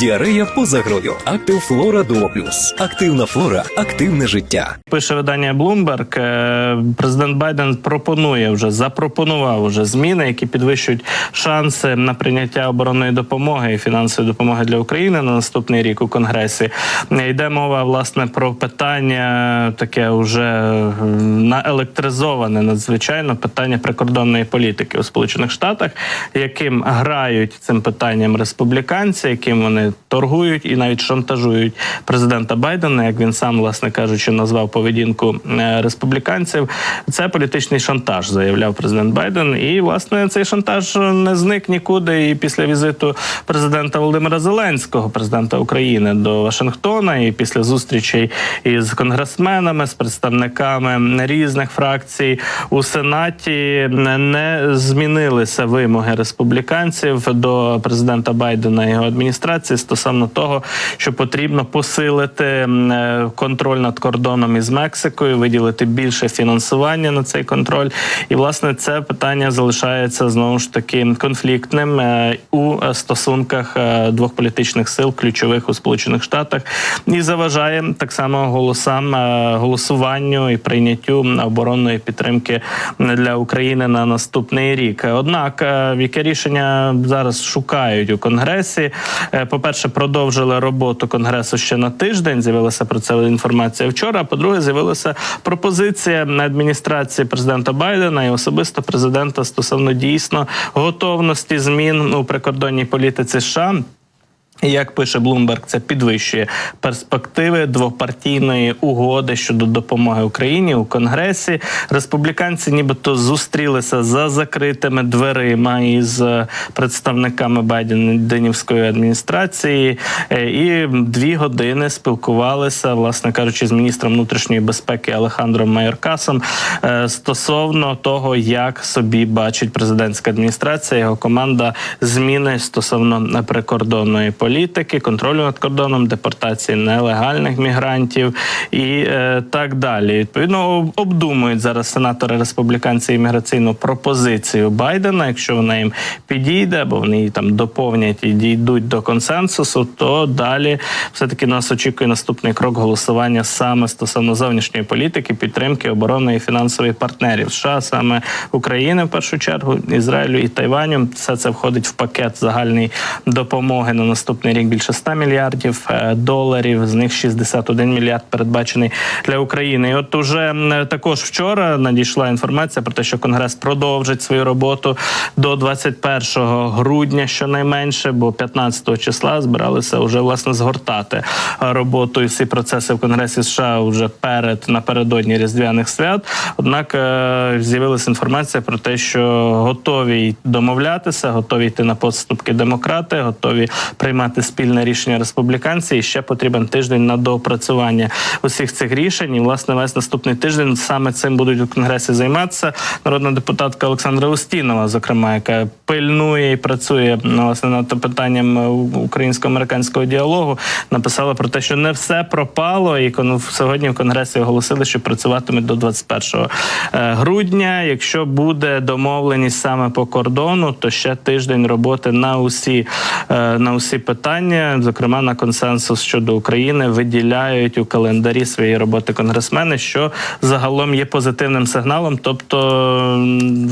Діарея поза грою. Актив Флора Дуо Плюс. Активна флора, активне життя. Пише видання Bloomberg, е, президент Байден пропонує вже запропонував вже зміни, які підвищують шанси на прийняття оборонної допомоги і фінансової допомоги для України на наступний рік у Конгресі. Йде мова власне про питання таке вже е, наелектризоване надзвичайно питання прикордонної політики у Сполучених Штатах, яким грають цим питанням республіканці, яким вони торгують і навіть шантажують президента Байдена, як він сам, власне кажучи, назвав поведінку е, республіканців. Це політичний шантаж, заявляв президент Байден. І власне цей шантаж не зник нікуди. І після візиту президента Володимира Зеленського, президента України, до Вашингтона, і після зустрічей із конгресменами, з представниками різних фракцій у сенаті не змінилися вимоги республіканців до президента Байдена і його адміністрації стосовно того, що потрібно посилити е, контроль над кордоном із Мексикою, виділити більше фінансування на цей контроль. І власне це питання залишається знову ж таки конфліктним е, у стосунках е, двох політичних сил, ключових у Сполучених Штатах, і заважає так само голосам голосуванню і прийняттю оборонної підтримки для України на наступний рік. Однак, яке рішення зараз шукають у конгресі? Е, По-перше, продовжили роботу конгресу ще на тиждень. З'явилася про це інформація вчора. А по-друге, з'явилася пропозиція на адміністрації президента Байдена і особисто президента стосовно дійсно готовності змін у прикордонній політиці США. Як пише Bloomberg, це підвищує перспективи двопартійної угоди щодо допомоги Україні у Конгресі. Республіканці, нібито зустрілися за закритими дверима із е, представниками Байденівської адміністрації, е, і дві години спілкувалися, власне кажучи, з міністром внутрішньої безпеки Алехандром Майоркасом е, стосовно того, як собі бачить президентська адміністрація, його команда зміни стосовно прикордонної політики, контролю над кордоном, депортації нелегальних мігрантів і е, так далі. Відповідно, обдумують зараз сенатори республіканці імміграційну пропозицію Байдена. Якщо вона їм підійде, або вони її там доповнять і дійдуть до консенсусу, то далі все таки нас очікує наступний крок голосування саме стосовно зовнішньої політики, підтримки оборонної і фінансової партнерів США, саме України в першу чергу, Ізраїлю і Тайваню. Все це входить в пакет загальної допомоги на наступний рік більше 100 мільярдів е, доларів. З них 61 мільярд передбачений для України. І от уже також вчора надійшла інформація про те, що Конгрес продовжить свою роботу до 21 грудня, щонайменше, бо 15 числа збиралися вже власне згортати роботу і всі процеси в Конгресі США вже перед напередодні різдвяних свят. Однак е, з'явилася інформація про те, що готові домовлятися, готові йти на поступки демократи, готові приймати спільне рішення республіканці. І ще потрібен тиждень на доопрацювання усіх цих рішень. І власне весь наступний тиждень саме цим будуть у конгресі займатися. Народна депутатка Олександра Устінова, зокрема, яка пильнує і працює ну, власне над питанням українсько-американського діалогу, написала про те, що не все пропало, і сьогодні в конгресі оголосили, що працюватимуть до 21 е, грудня. Якщо буде домовленість саме по кордону, то ще тиждень роботи на усі е, на усі питання, зокрема на консенсус щодо України, виділяють у календарі своєї роботи конгресмени, що загалом є позитивним сигналом. Тобто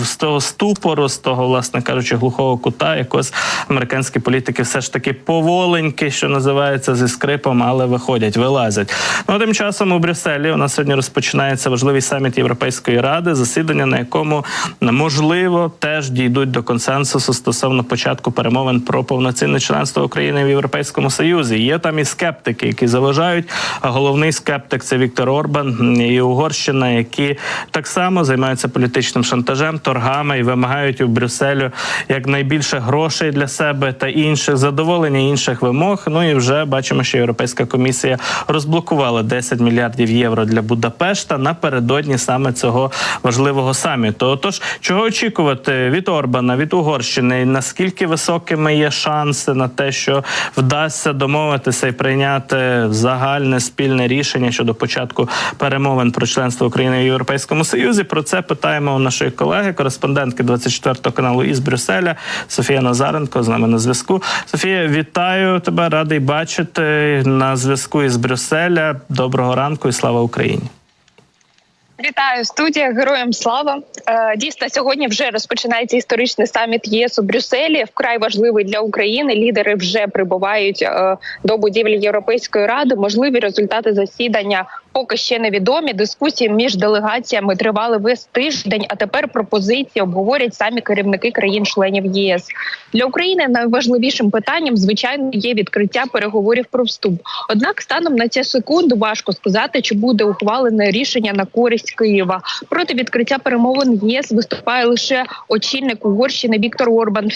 з того ступору, з того, власне кажучи, глухого кута, якось американські політики все ж таки поволеньки, що називається зі скрипом, але виходять, вилазять. Ну тим часом у Брюсселі у нас сьогодні розпочинається важливий саміт Європейської ради, засідання, на якому можливо теж дійдуть до консенсусу стосовно початку перемовин про повноцінне членство України в Європейському Союзі. Є там і скептики, які заважають. Головний скептик це Віктор Орбан і Угорщина, які так само займаються політичним шантажем, торгами і вимагають у Брюсселю якнайбільше грошей для себе та інших задоволення інших вимог. Ну і вже бачимо, що Європейська комісія розблокувала 10 мільярдів євро для Будапешта напередодні саме цього важливого саміту. Отож, чого очікувати від Орбана, від Угорщини? Наскільки високими є шанси на те, що вдасться домовитися і прийняти загальне спільне рішення щодо початку перемовин про членство України в Європейському Союзі. Про це питаємо у нашої колеги, кореспондентки 24 каналу із Брюсселя Софія Назаренко з нами на зв'язку. Софія, вітаю тебе, радий бачити на зв'язку із Брюсселя. Доброго ранку і слава Україні. Вітаю студія героям слава. Е, Дійсно, сьогодні вже розпочинається історичний саміт ЄС у Брюсселі. Вкрай важливий для України. Лідери вже прибувають е, до будівлі Європейської ради. Можливі результати засідання поки ще невідомі. Дискусії між делегаціями тривали весь тиждень. А тепер пропозиції обговорять самі керівники країн-членів ЄС. Для України найважливішим питанням, звичайно, є відкриття переговорів про вступ. Однак, станом на цю секунду важко сказати, чи буде ухвалене рішення на користь Києва. Проти відкриття перемовин ЄС виступає лише очільник Угорщини Віктор Орбан.